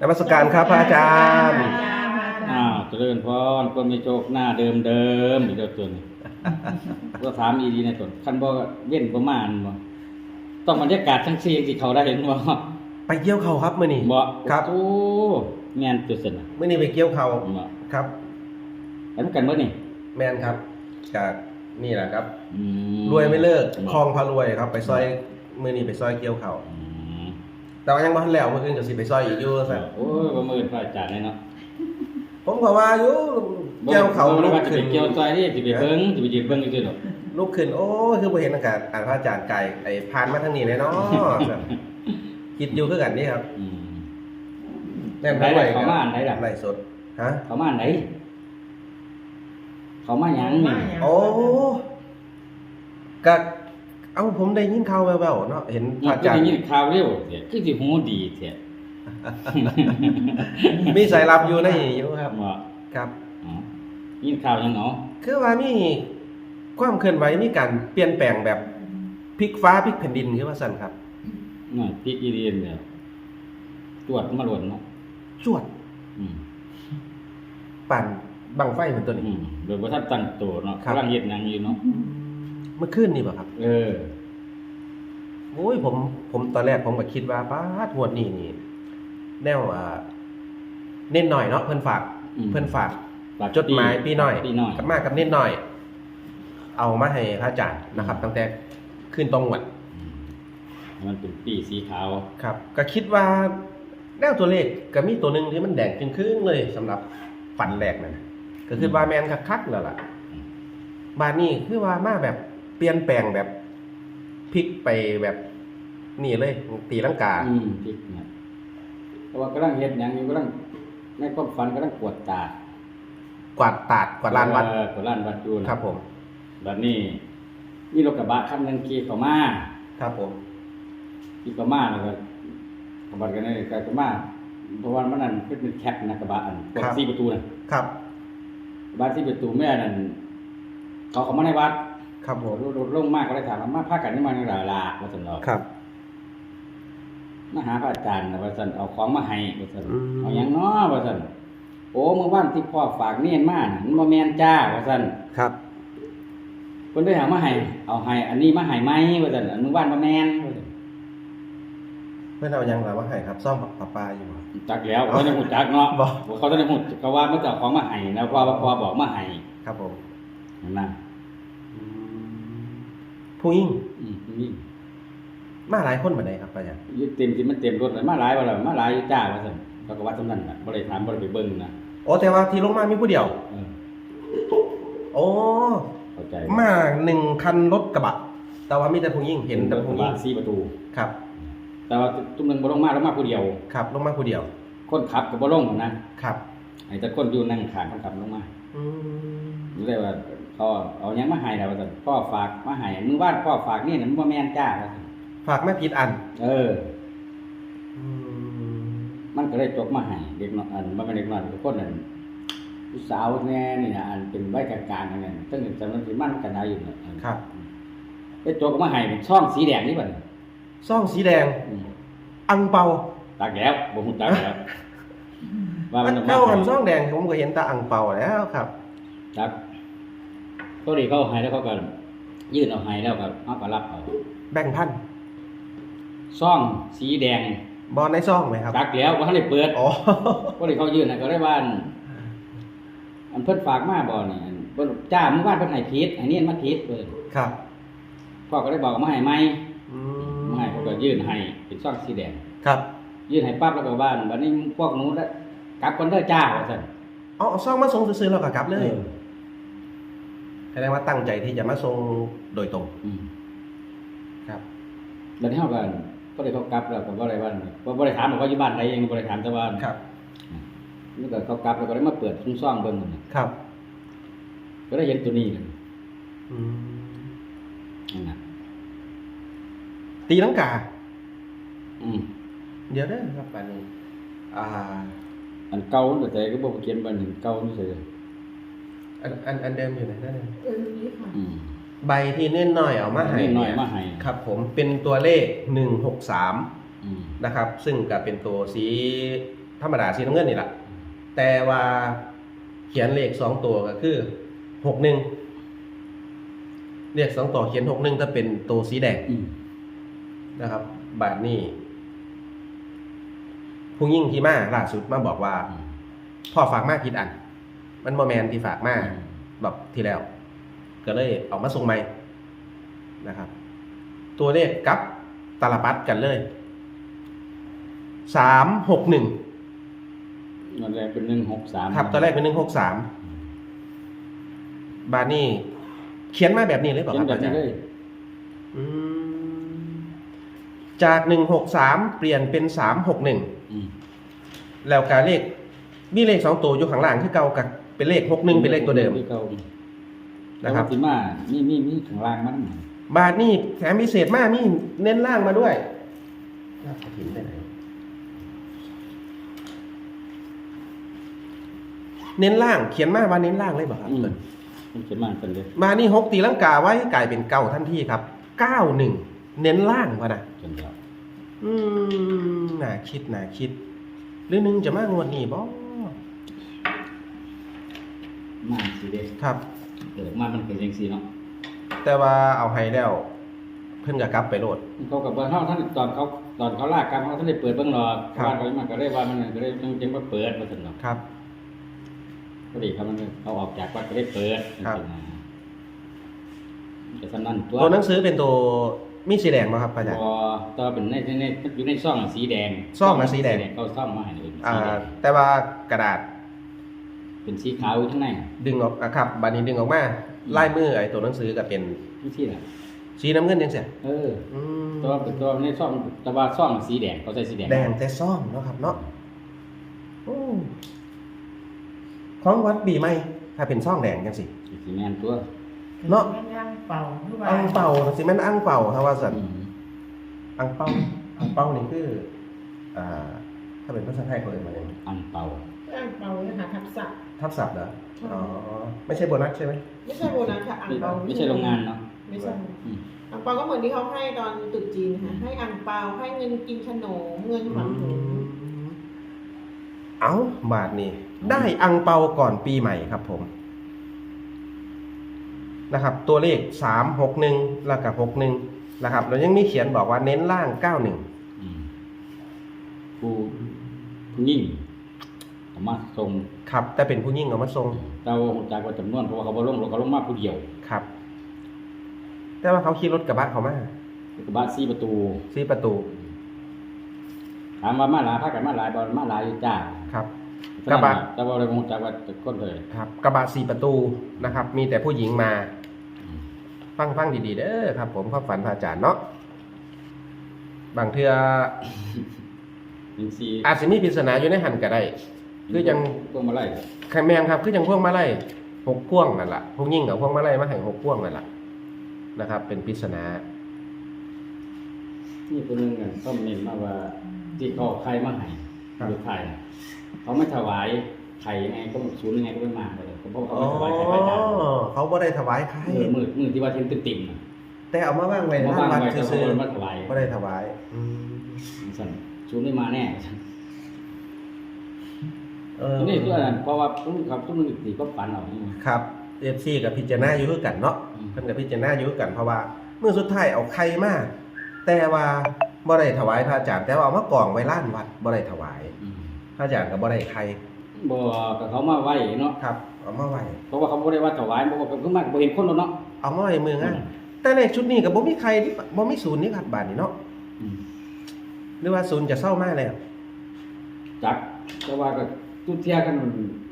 นมัสการครับพระอาจารย์อ้าวเจริญพรคนมีโชคหน้าเดิมเดิมอีกแล้วตัวนี้ก็ถามอีดีในตัวคันบ่เว้นประมาณบ่ต้องบรรยากาศทั้งเสียงที่เขาได้เห็นบ่ไปเกี่ยวเขาครับมื่อนี้บ่ครับโอ้แม่นตัวสนะมื่อนี้ไปเกี่ยวเขาบ่ครับแล้วกันบ่นี่แมนครับจากนี่แหละครับอืมรวยไม่เลิกบ่คลองพารวยครับ ไปซอยมื่อนี้ไปซอยเกี่ยวเขาอืม แต่ว่ายังบ่ทันแล้วเมื่อคืนก็สิไปซอยอีกอยู่ซะโอ้ยบ่มื้อพระอาจารย์เลยเนาะผมก็ว่าอยู่เกี่ยวเขาบ่ลุได้กว่าจะขึ้ไปนเกี่ยวซอยนี่สิไปเบิ่งสิไปยืนเบิ่งซื่อๆดอกลุกขึ้น โอ้ยคือบ่เห็นอากาศอ่านพระอาจารย์ไก่ไอ้พานมาทางนี้เลยเนาะคิดอยู่คือกันนี่ครับอืมแน่นพารวยเขามาอันไหนล่ะไล่สดฮะเขามาอันไหนเขามาหยังนี่โอ้ก็ เอ้าผมได้ยินข่าวแว่วๆเนาะเห็นพมัระนอาก็จารได้ย์ยินข่าวเร็วเสียคือสิหูดีเสียมีสายลับอยู่ในอยู่ครับว่าครับอ๋อยินข่าวยังเนาะคือว่ามีความเคลื่อนไหวมีการเปลี่ยนแปลงแบบพลิกฟ้าพลิกแผ่นดินคือว่าสั่นครับน่ะพี่อีเรียนเนี่ยตรวจมาหล่นเนาะจวดอืมปั่นบังไฟเหมือนตัวอืนี้มโดยบ่ทันตั้งตัวเนาะครับกำลังเฮ็ดหยังอยู่เนาะ เมื่อคืนนี่ป่ะครับ เออ โอ้ยผมผมตอนแรกผมก็คิดว่าป้าดงวดนี้นี่ แนวอ่าเน้นหน่อยเนาะเพิ่นฝากอืม เพิ่นฝากฝากจดหมายปีหน่อยปีน้อย กับมากับเน้นหน่อย เอามาให้พระอาจารย์นะครับ ตั้งแต่ขึ้นตรงวัดอืมมันเป็นปีสีขาว ครับ ก็คิดว่าแนวตัวเลขก็มีตัวหนึ่งที่มันแดงครึ่งๆเลยสำหรับฝันแรกนั่นน่ะก็คือว่าแมนคักๆแล้วล่ะ บานนี้คือว่ามาแบบ เปลี่ยนแปลงแบบพลิกไปแบบนี่เลย ตีลังกา อืมพริกเนี่ยเพราะว่ากำลังเฮ็ดหยังอยู่กำลังในความฝันกำลังกวดตากวาดตาดกวาดลานวัดเออกวาดลานวัดอยู่นะครับ ผม บัดนี้มีรถกระบะคันหนึงขี่เข้ามาครับผม ขี่เข้ามาแล้วก็กระบะกันนี่กระบะเพราะว่ามันนั่นเป็นแคปนะกระบะอันกดสี่ประตูน่ะ ครับ บ้านที่ประตูแม่นั่นเขาเขามาในวัด ครับผมรถรถลงมากก็เลยถามว่ามาพากันนี่มาในหลาลาว่าสันเนาะครับมาหาพระอาจารย์น่ะว่าสันเอาของมาให้ว่าสันอืม เอาหยังเนาะว่าสันโอ้เมื่อวานที่พ่อฝากเนียนมาน่ะมันบ่แม่นจ้าว่าสันครับเพิ่นได้หามาให้เอาให้อันนี้มาให้ไหมว่าสันอันเมื่อวานบ่แม่นว่าซั่นเพื่อนเอายังหรือว่าให้ครับซ่อมปลาปลาอยู่บ่จักแล้วเขาได้ฮู้จักเนาะบ่ เขาได้ฮู้ก็ว่ามันจะเอาของมาให้นะเพราะว่าพ่อบอกมาให้ครับผมนั่นน่ะ ผู้ยิ่งอืมนี่มาหลายคนเหมือนไดครับอาจารย์ยึดเต็มที่มันเต็มรถเลยมาหลายบ่ล่ะมาหลายอยู่จ้าว่าซั่นเขาก็ว่าซั่นนั่นน่ะบ่ได้ถามบ่ได้ไปเบิ่งนะโอ้แต่ว่าที่ลงมามีผู้เดียวเออโอ้เข้าใจมาหนึ่งคันรถกระบะ แต่ว่ามีแต่ผู้ยิ่งเห็นแต่ผู้ยิ่งสี่ประตู ครับ แต่ว่าตุ้มหนึงบ่ลงมาแล้วมาผู้เดียว ครับ ลงมาผู้เดียว คนขับก็บ่ลงนะครับให้แต่คนอยู่นั่งข้างคนขับลงมาอืม รู้ได้ว่า พ่อเอาหยังมาให้แล้วว่าซั่นพ่อฝากมาให้มื้อบ้านพ่อฝากนี่น่ะมันบ่แม่นจ้าว่าซั่นฝากแม่ผิดอันเออ อืมมันก็เลยจกมาให้เด็กน้อยอันบ่แม่นเด็กน้อยทุกคนนั่นผู้สาวแน่นี่นะอันเป็นวัยกลางๆนั่นน่ะตั้งแต่มันสิมันกันได้อยู่น่ะอันครับไปจกมาให้เป็นช่องสีแดงนี่บัดนี้ซ่องสีแดงอืมอังเปาตักแล้วบ่ฮู้จักแล้วว่ามันเข้าหันซ่องแดงผมก็เห็นแตาอังเปาแล้วครับ ตัก ก็ดีเขาให้แล้วเขาก็ยื่นเอาให้แล้วก็เอาก็รับเอาแบ่งพันซ่องสีแดงบอลในซ่องไหมครับตักแล้วบ่ทันได้เปิดอ๋อก็เลยเขายื่นให้ก็ได้ว่าอันอันเพิ่นฝากมาบ่นี่อันเพิ่นจ้ามื้อวานเพิ่นให้ผิดอันนี้มันผิดเพิ่นครับพ่อก็ได้บอกว่ามาให้ใหม่อืมาให้เขาก็ยื่นให้เป็นซ่องสีแดงครับ ยื่นให้ปั๊บแล้วก็ว่าบัดนี้พวกหนูได้กลับคนเด้อจ้าว่าซั่นเอาเอาซ่องมาส่งซื้อๆแล้วก็กลับเลยเออแส ดงว่าตั้งใจที่จะมาส่งโดยตรงอืมครับบัดนี้เฮาก็ก็ได้เขากลับแล้วก็บ่ได้ว่าบ่บ่ได้ถามว่าเขาอยู่บ้านใดเองบ่ได้ถามแต่ว่าครับนี่ก็เขากลับแล้วก็ได้มาเปิดซุ้มซ่องเบิ่งนั่นน่ะครับ ก็ได้เห็นตัวนี้นั่นอืมนั่นน่ะตีลังกา อืมเดี๋ยวนะครับอันนี้อ่า อันเก่ามันก็แต่ก็บ่เขียนบันถึงเก่านี่เฉย อันอันอันเดิมอยู่ไหนนั่นเองเออนี่ค่ะอืม ใบที่เน้นหน่อยเอามาให้เน้นหน่อยเมาให้ ครับ ผมเป็นตัวเลขหนึ่งหกสามอืมนะครับ ซึ่งก็เป็นตัวสีธรรมดาสีน้ำเงินนี่แหละแต่ว่าเขียนเลขสองตัวก็คือหกหนึ่งเลขสองตัวเขียนหกหนึ่งถ้าเป็นตัวสีแดง อืมนะครับ บาทนี้ผู้ยิ่งที่มาล่าสุดมาบอกว่า อืมพ่อฝากมาผิดอัน มันโมแมนที่ฝากมาแบบที่แล้ว ก็เลยเอามาส่งใหม่นะครับ ตัวเลขกับตาลปัดกันเลยสามหกหนึ่งมันแรกเป็นหนึ่งหกสามครับตัวแรกเป็นหนึ่งหกสามบาทนี้เขียนมาแบบนี้เลยเปล่าเขียคนรับแบบอาจานี้รย์เลยอืมจากหนึ่งหกสามเปลี่ยนเป็นสามหกหนึ่งอืมแล้วการเลขมีเลขสองตัวอยู่ข้างล่างที่เก่ากับ เป็นเลขหกหนึ่งเป็นเลขตัวเดิมที่เก่านะครับแต่ว่าที่มามีมีมีข้างล่างมันบาทนี่แถมพิเศษมากนี่เน้นล่างมาด้วยลากกระถิ่นไปไหนเน้นล่างเขียนมาว่าเน้นล่างเลยบอกครับอืมมันเขียนมาเป็นเลยมานี่หกตีลังกาไว้กลายเป็นเก้าทันทีครับเก้าหนึ่งเน้นล่างวะนะจนแล้วอืมน่าคิดน่าคิด หรือหนึงจะมากงวดนี้บ่ มาสีเด็กครับ เกิดมามันเป็นยังสีเนาะแต่ว่าเอาให้แล้ว เพิ่นก็กลับไปโหลด เขากับว่าเท่าท่านตอนเขาตอนเขาลากกันเขาท่านได้เปิดเบื้องหลอดครับ บ้านเขามาก็ได้ว่ามันก็ได้ยังยังมาเปิดมาสนอกครับก็ดีครับมันเขาออกจากวัดก็ได้เปิดครับ จะสนั่นตัวตัวหนังสือเป็นตัวมีสีแดงป่ะครับอาจารย์ พอตัวเป็นในในในอยู่ในซ่องสีแดงซ่องน่ะสีแดง เขาซ่องมาให้เลยอ่าสีแดงแต่ว่ากระดาษ เป็นสีขาวอยู่ข้างในดึงออกอะครับบัดนี้ดึงออกมาลายมือไอ้ตัวหนังสือก็เป็นที่ที่ไหนสีน้ำเงินจังซี่เอออืมตัวเป็นตัวในซ่องแต่ว่าซ่องสีแดงเขาใส่สีแดงแดงแต่ซ่อมเนาะครับเนาะโอ้ของวัดปีใหม่ถ้าเป็นซ่องแดงจังซี่สีแมนตัวเนาะย่างเป่าหรือว่าอังเป่าสิแม่นอังเป่าครับว่าสันอืมอังเป่าอังเป่านี่คืออ่าถ้าเป็นภาษาไทยเขาเรียกว่าอะไรอังเปา ย่างเป่าเนี่ยค่ะทับศัพท์ ทับศัพท์เหรอ อ๋อ ไม่ใช่โบนัสใช่ไหม ไม่ใช่โบนัสค่ะอังไม่เปาไม่ใช่โรงงานเนาะไม่ใช่อืมอังเปาก็เหมือนที่เขาให้ตอนตรุษจีนค่ะ ให้อังเปาให้เงินกินขนม เงินขวัญถุงเอาบาทนี่ ได้อังเปาก่อนปีใหม่ครับผม นะครับ ตัวเลขสามหกหนึ่งแล้วกับหกหนึ่งนะครับแล้วยังมีเขียนบอกว่าเน้นล่างเก้าหนึ่งอืมผู้ผู้ยิ่ง เอามาส่งครับ แต่เป็นผู้ยิ่งเอามาทรงเต้าจากว่าจำนวนเพราะว่าเขาบ่ลงรถเขาลงมาผู้เดียวครับ แต่ว่าเขาขี่รถกระบะเขามากระบะสี่ประตูซีประตู ถามว่ามาหลายพากันมาหลายบ่มาหลายอยู่จ้าครับ กระบะแต่ว่าเราคงจากว่าจะคนเลยครับ กระบะสี่ประตูนะครับ มีแต่ผู้หญิงมาอืมฟังฟังดีๆเด้อครับ ผมความฝันพระอาจารย์เนาะบางเทือหนึ่งสี่อาจจะมีปริศนาอยู่ในหันก็ได้ คือยังพวกมาไล่ใครแมงครับคือยังพวงมาไล่หกพ่วงนั่นแหละพวกยิ่งกับพวงมาไล่มาแห่งหกพ่วงนั่นแหละนะครับ เป็นปริศนานี่คนหนึงกันต้องเน้นมาว่าที่เขาเอาใครมาให้ครับหรือใครเขาไม่ถวายไข่ยังไงก็ศูนย์ยังไงก็ไม่มาเลยเพราะเขาอ๋อไม่ถวายไข่พระอาจารย์เขาบ่ได้ถวายใครมือมือมือที่ว่าเทนติ่มๆน่ะแต่เอามาว่างไว้มาหน้าบ้างวัดไว้เขาซื่อก็มาถวายๆบ่ได้ถวายอืมสั่นศูนย์ไม่มาแน่สั่น เออนี่ตัวนั้นเพราะว่าทุกครับทุกมือตีก็ฝันเอานี่ครับเอฟซีกับพิจารณาอยู่คือกันเนาะอืม เพิ่นกับพิจารณาอยู่คือกันเพราะว่าเมื่อสุดท้ายเอาใครมาแต่ว่าบ่ได้ถวายพระอาจารย์แต่ว่าเอามากองไว้ล้านวัดบ่ได้ถวาย อืมพระอาจารย์ก็บ่ได้ใครบ่ก็เขามาไหวเนาะครับ เอามาไว้เพราะว่าเขาบ่ได้ว่าถวายบ่ว่าเพิ่นมาบ่เห็นคนแล้วเนาะเอามาไว้มืองานแต่เลขชุดนี้ก็บ่มีใครที่บ่มีศูนย์นี่ครับบาดนี้เนาะอืมหรือว่าศูนย์จะเศร้ามาแล้วจักแต่ว่าก็ ทุกเที่ยกัน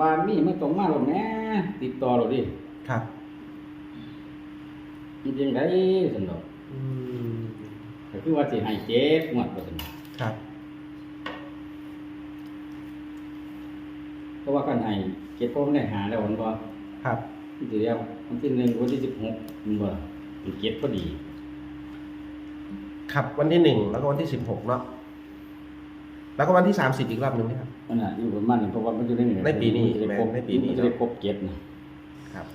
ว่ามีมันต้องมาแล้วแหน่ติดต่อเราดิครับจริงๆไดซั่นดอกอืมก็คือว่าสิให้เจ็ดงวดว่าซั่นครับ เพราะว่ากันให้เจ็ดเพราะมันได้หาแล้วมันบ่ครับมันสิเดียววันที่หนึ่งวันที่16มันบ่เป็นเจ็ดพอดี ครับวันที่หนึ่งแล้วก็วันที่สิบหกเนาะ แล้วก็วันที่สามสิบอีกรอบหนึ่งนะครับมันน่ะอยู่ประมาณนี้เพราะว่ามันอยู่ในในปีนี้มัจะได้ครบในปีนี้ มัจะได้ครบเจ็ดนะครับ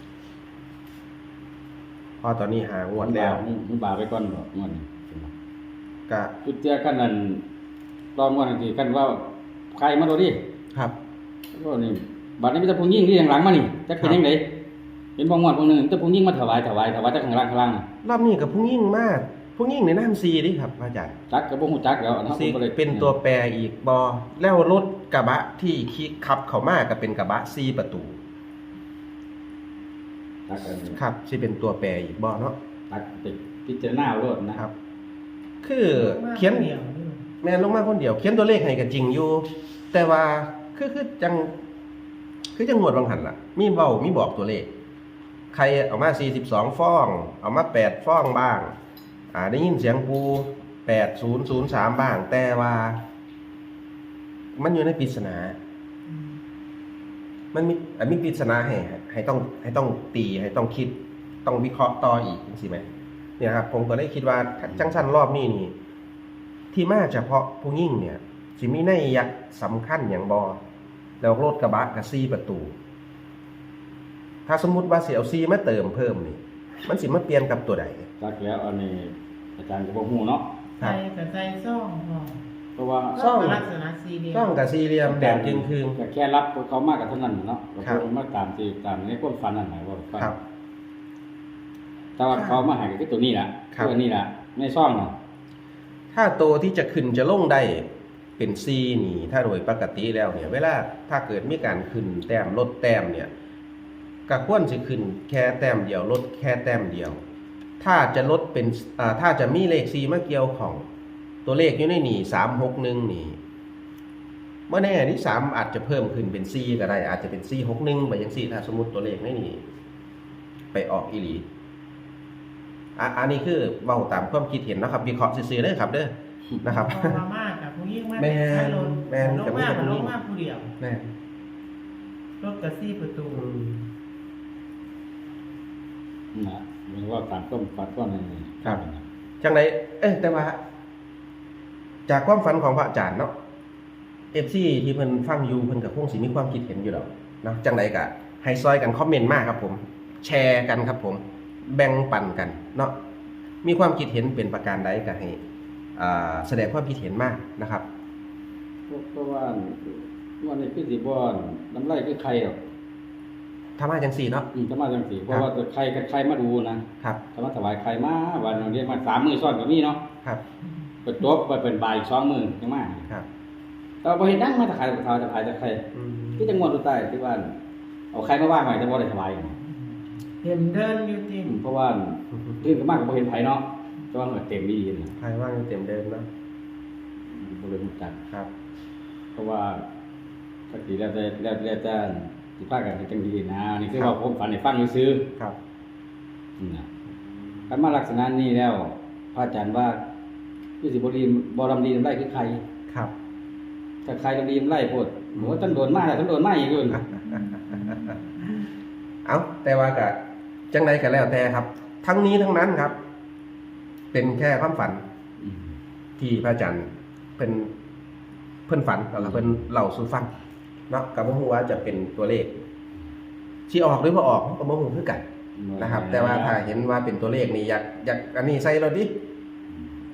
เพอตอนนี้หางวดแล้วมันบาไปก่อนบ่งวดนี้ก็จุดเตี้ยกันนั่นตอนงวดนั้นที่กันว่าใครไก่มาดูดิครับ ก็นี่บัดนี้มีแต่ผู้ยิ่งที่อย่างหลังมานี่จักเป็นยังไงเห็นบ่งวดพวกนึงแต่ผู้ยิ่งมาถวายถวายถวายจากข้างล่างข้างล่างน่ะรอบนี้กับผู้ยิ่งมาก ผู้ยิ่งในน้ำซีดิครับพระอาจารย์จักกับบ่ฮู้จักแล้วอันนั้นซีผมบ่ได้เป็นตัวแปรอีกบอแล้วรถกระบะที่ขี่ขับเข้ามาก็เป็นกระบะซีประตู จักกันครับซีเป็นตัวแปรอีกบอเนาะจักไปพิจารณาเอาโลดนะครับ คือเขียน เดียวแม่นลงมาคนเดียวเขียนตัวเลขให้ก็จริงอยู่ แต่ว่าคือคือจัง คือจังงวดบางหันล่ะ มีเว้ามีบอกตัวเลข ใครเอามา 42 ฟ้อง เอามา 8 ฟ้องบ้าง อ่าได้ยินเสียงปู8003บ้าง แต่ว่า มันอยู่ในปริศนา มันมีอันมีปริศนาให้ให้ต้อง ให้ต้องตีให้ต้องคิด ต้องวิเคราะห์ต่ออีกจังซี่ไหมเนี่ยครับ ผมก็เลยคิดว่าจังสั้นรอบนี้นี่ ที่มาเฉพาะผู้ยิ่งเนี่ยสิมีนัยยะสำคัญอย่างบอแล้วรถกระบะกับซีประตู ถ้าสมมุติว่าเสียวซีมาเติมเพิ่มนี่ มันสิมาเปลี่ยนกับตัวใดจักแล้วอันนี้ อาจารย์ก็บ่ฮู้เนาะครัใส่บ กับใส่ซ่องพอเพราะว่าซ่อง ลักษณะสี่เหลี่ยมต้องกับสี่เหลี่ยมแดงจึงคืงก็แค่รับเขามากับเท่านั้นเนาะก็ครับคงมาตามที่ตามในความฝันนั่นแหละว่าฝันครับ แต่ว่าเขามาใหาก็คือตัวนี้ล่ะครับ ตัวนี้ล่ะในซ่องเนาะถ้าตัวที่จะขึ้นจะลงได้เป็นซีนี่ ถ้าโดยปกติแล้วเนี่ย เวลาถ้าเกิดมีการขึ้นแต้มลดแต้มเนี่ยก็ควรจะขึ้นแค่แต้มเดียวลดแค่แต้มเดียว ถ้าจะลดเป็นอ่าถ้าจะมีเลขซีมาเกี่ยวของ ตัวเลขอยู่ในนี่สามหกหนึ่งนี่เมื่อแน่ที่สามอาจจะเพิ่มขึ้นเป็นซีก็ได้ อาจจะเป็นซีหกหนึ่งไปยังซีถ้าสมมติตัวเลขในนี่ไปออกอีหลีอะอันนี้คือเบาตามความคิดเห็นนะครับวิเคราะห์ซื่อๆเด้อครับเด้อนะครับพอมามากกับผู้ยิ่งมากแม่นรถแม่นลกับงผู้มากยิ่งกับลงมากผู้เดียวแน่รถกับซี่ประตูอืมนะ มันว่าตามความฝันก็นั่นนี่ครับ จังไรเอ้ยแต่ว่า จากความฝันของพระอาจารย์เนาะเอฟซีที่เพิ่นฟังอยู่เพิ่นกับคงสิมีความคิดเห็นอยู่แล้วเนาะจังไรกะให้ซอยกันคอมเมนต์มากครับผม แชร์กันครับผม แบ่งปันกันเนาะมีความคิดเห็นเป็นประการใดก็ให้อ่าแสดงความคิดเห็นมากนะครับเพราะว่าวันนี้คือสิบ่อนน้ำไหลคือใครหรอก ธรรมะจังสี่เนาะอืมจะมาจังสิเพราะว่าใครกับใครมาดูนะครับถ้ามาถวายใครมาวันนี้มาสามมือซ้อนก็มีเนาะครับไปจบไปเป็นบ่ายสองมือจังมาครับแต่ว่าบ่เห็นนั่งมาถวายถวายถวายจะใครอืมที่จังหวัดอุตรดิตถ์ที่ว่าเอาใครมาว่างใหม่จะบ่ได้ถวายเห็นเดินอยู่จริงเพราะว่าเรื่องก็มากก็บ่เห็นไผเนาะแต่ว่าเต็มดีนะใครว่างเต็มเดิมเนาะบ่เลยรู้จักครับ เพราะว่าสักทีแล้วแต่แล้วแล้วแต่ สิพากันจังดีนะนี่คือว่าผมฝันให้ฟังซื้อครับๆนี่นะคันมาลักษณะนี้แล้ว พระอาจารย์ว่าคือสิบ่ดีบ่ลำดีนำไรคือใคร ครับ ถ้าใครลำดีนำไรโพดโหท่านโดนมาแล้วท่านโดนมาอีกเด้อเอาแต่ว่าก็จังไรก็แล้วแต่ครับ ทั้งนี้ทั้งนั้นครับ เป็นแค่ความฝันอืมที่พระอาจารย์เป็นเพื่อนฝันแล้วก็เพื่อนเล่าสู่ฟัง เนาะกับบ่ฮู้ว่าจะเป็นตัวเลขที่ออกหรือบ่ออกก็บ่ฮู้คือกันนะครับ แต่ว่าถ้าเห็นว่าเป็นตัวเลขนี่อยากอยากอันนี้ใส่รถดิ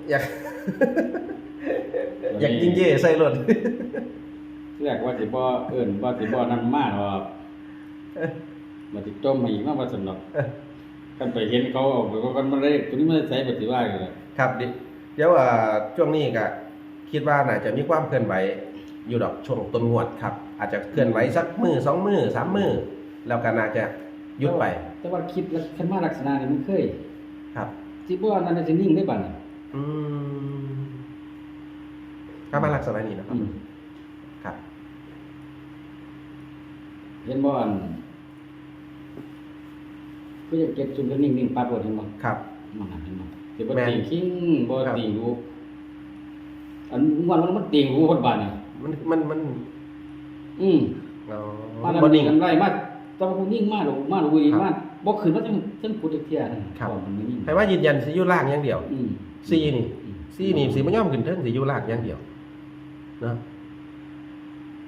อยากอยากยิงเย่ใส่รถเรียกว่าสิบ่เอิ้นว่าสิบ่นำมาหรอกมาสิจมมาอีกมาว่าสนอกกันไปเห็นเขาเอาไปก็กันมาเลยตัวนี้มันใส่ปฏิว่ากันเลยครับดิเดี๋ยวอ่าช่วงนี้ก็คิดว่าน่าจะมีความเคลื่อนไหว อยู่ดอกช่วงต้นงวดครับ อาจจะเคลื่อนไหวสักมือสองมือสามมือแล้วก็น่าจะหยุดไปแต่ว่าคิดแล้วคันมาลักษณะนี่มันเคย ครับสิบ่นั่นน่ะสินิ่งได้บัดน่ะอืมก็มาลักษณะนี้นะครับอืมครับเห็นบ่อันก็จะเก็บซุมก็นิ่งๆปั๊บบ่เห็นบ่ครับมันน่ะเห็นบ่สิบ่แม่นติงคิงบ่ครับติงรู้อันวันมันมันติงรู้บัดบาดนี่ มันมันมันอืมอ๋อมาบดำนิ่ง กันไรมาแตว่าผู้ยิ่งมาหรือมาหรือวีครับมาบ่ขึ้นมาทั้งทั้งพุทธเทียนี่ครับ มันไม่ยิ่งให้ว่ายืนยันสิอยุล่างอย่างเดียว อืมซีนี่ อืมซีนี่สีมันย่อมขึ้นเทิงสิอยุล่างอย่างเดียวเนาะ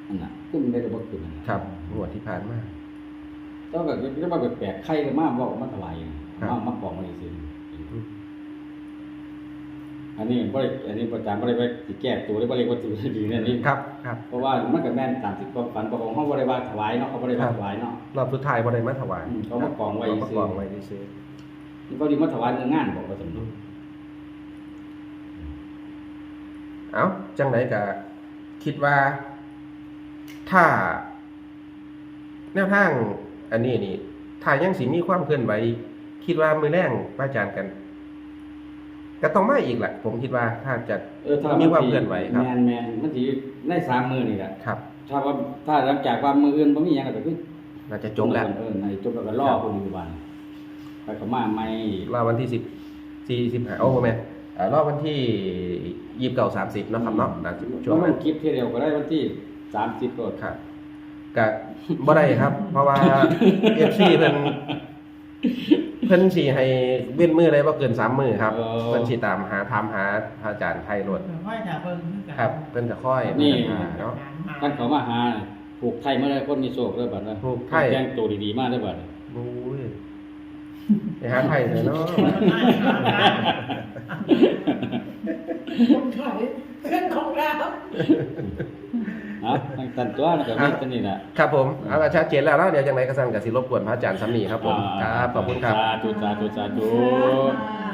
อันน่ะขึ้นได้ก็บ่ขึ้นนั่นน่ะ ครับงวดที่ผ่านมาแต่ว่าก็จะมาแปลกๆใครก็มาบอกมาถวายครับมามาบอกมาซื่ออืม อันนี้บ่ได้อันนี้ประจำบ่ได้ไปสิแก้ตัวหรือบ่ได้ว่าสิดีนั่นนี่ครับครับ เพราะว่ามันก็แม่นตามที่ความฝันของเฮาบ่ได้ว่าถวายเนาะเขาบ่ได้ว่าถวายเนาะรอบสุดท้ายบ่ได้มาถวายอืมเขามากองไว้เขามาซื้อกองไว้ซื้อนี่เขาดีมาถวายเงินงานบอกว่าสมนุนเอ้าจังไหนก็คิดว่า ถ้า แนวทาง อันนี้นี่ถ้ายังสิมีความเคลื่อนไหวคิดว่ามือแรงพระอาจารย์กัน ก็ต้องมาอีกแหละผมคิดว่าถ้าจะเออถ้ามีความเคลื่อนไหวครับแม่นแม่นมันสิในสามมื้อนี่แหละครับ ถ้าว่าถ้าหลังจากว่ามื้ออื่นบ่มีหยังก็คือน่าจะจบแล้วเออในจบแล้วก็รอคนอยู่บ้านไปก็มาใหม่รอบวันที่สิบสี่สิบห้าโอ้โหแม่อ่ารอบวันที่ยี่สิบเก้าสามสิบเนาะครับเนาะน่าจะช่วงว่าลนั้นงคลิปเที่ยวเดียวก็ได้วันที่30ก็ครับก็บ่ได้ครับ เพราะว่าเอฟซีเพิ่นเพิ่นสิให้เว้นมือได้บ่เกินสามมือครับเพิ่นสิตามหาถามหาพระอาจารย์ไทยรวดค่อยถาเบิ่งคือกันครับ เพิ่นจะค่อยนี่ หาเนาะ ท่านเขามาหาผูกไทยเมื่อไรคนมีโชคเด้อบัดนั้นผูกไทย แจ้งตัวดีๆมากเด้อบัดโอ้ยไปหาไทยเลยเนาะคนขายเพื่อนของเรา เอาตั้งตันตัวแล้วก็มีตัวนี้น่ะครับผมเอาละชัดเจนแล้วเนาะเดี๋ยวจังไดก็สั่นก็สิรบกวนพระอาจารย์ซ้ำนี่ครับผมครับขอบคุณครับสาธุสาธุสาธุอ่า